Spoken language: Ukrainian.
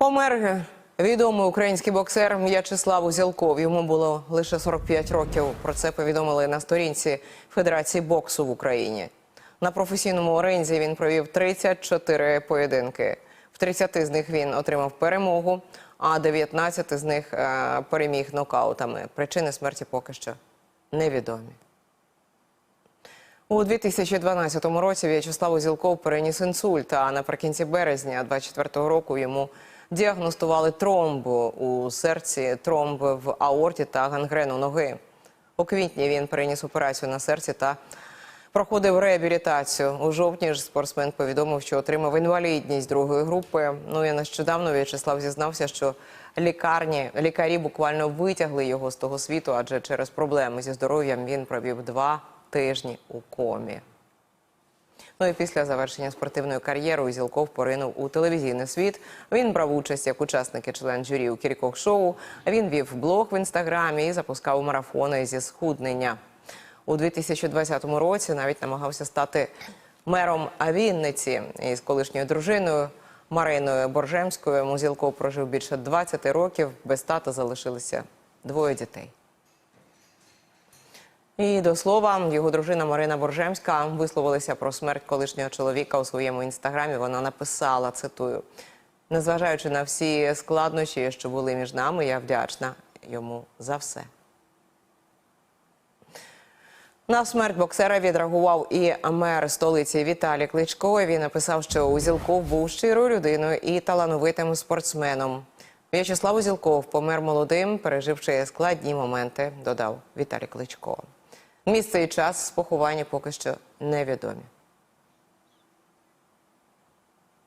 Помер відомий український боксер М'ячеслав Узялков. Йому було лише 45 років. Про це повідомили на сторінці Федерації боксу в Україні. На професійному орензі він провів 34 поєдинки. В 30 з них він отримав перемогу, а 19 з них е, переміг нокаутами. Причини смерті поки що невідомі. У 2012 році В'ячеслав Узілков переніс інсульт, а наприкінці березня 24-го року йому діагностували тромбу у серці, тромб в аорті та гангрену ноги. У квітні він переніс операцію на серці та проходив реабілітацію. У жовтні ж спортсмен повідомив, що отримав інвалідність другої групи. Ну і нещодавно В'ячеслав зізнався, що лікарні лікарі буквально витягли його з того світу, адже через проблеми зі здоров'ям він провів два тижні у комі. Ну і після завершення спортивної кар'єри Узілков поринув у телевізійний світ. Він брав участь як учасник і член журі у кількох шоу. Він вів блог в інстаграмі і запускав марафони зі схуднення. У 2020 році навіть намагався стати мером Вінниці із колишньою дружиною Мариною Боржемською. Музілков прожив більше 20 років. Без тата залишилися двоє дітей. І до слова, його дружина Марина Боржемська висловилася про смерть колишнього чоловіка у своєму інстаграмі. Вона написала: цитую: незважаючи на всі складнощі, що були між нами, я вдячна йому за все. На смерть боксера відреагував і мер столиці Віталій Кличко. Він написав, що Узілков був щирою людиною і талановитим спортсменом. В'ячеслав Узілков помер молодим, переживши складні моменти, додав Віталій Кличко. Місце і час поховання поки що невідомі.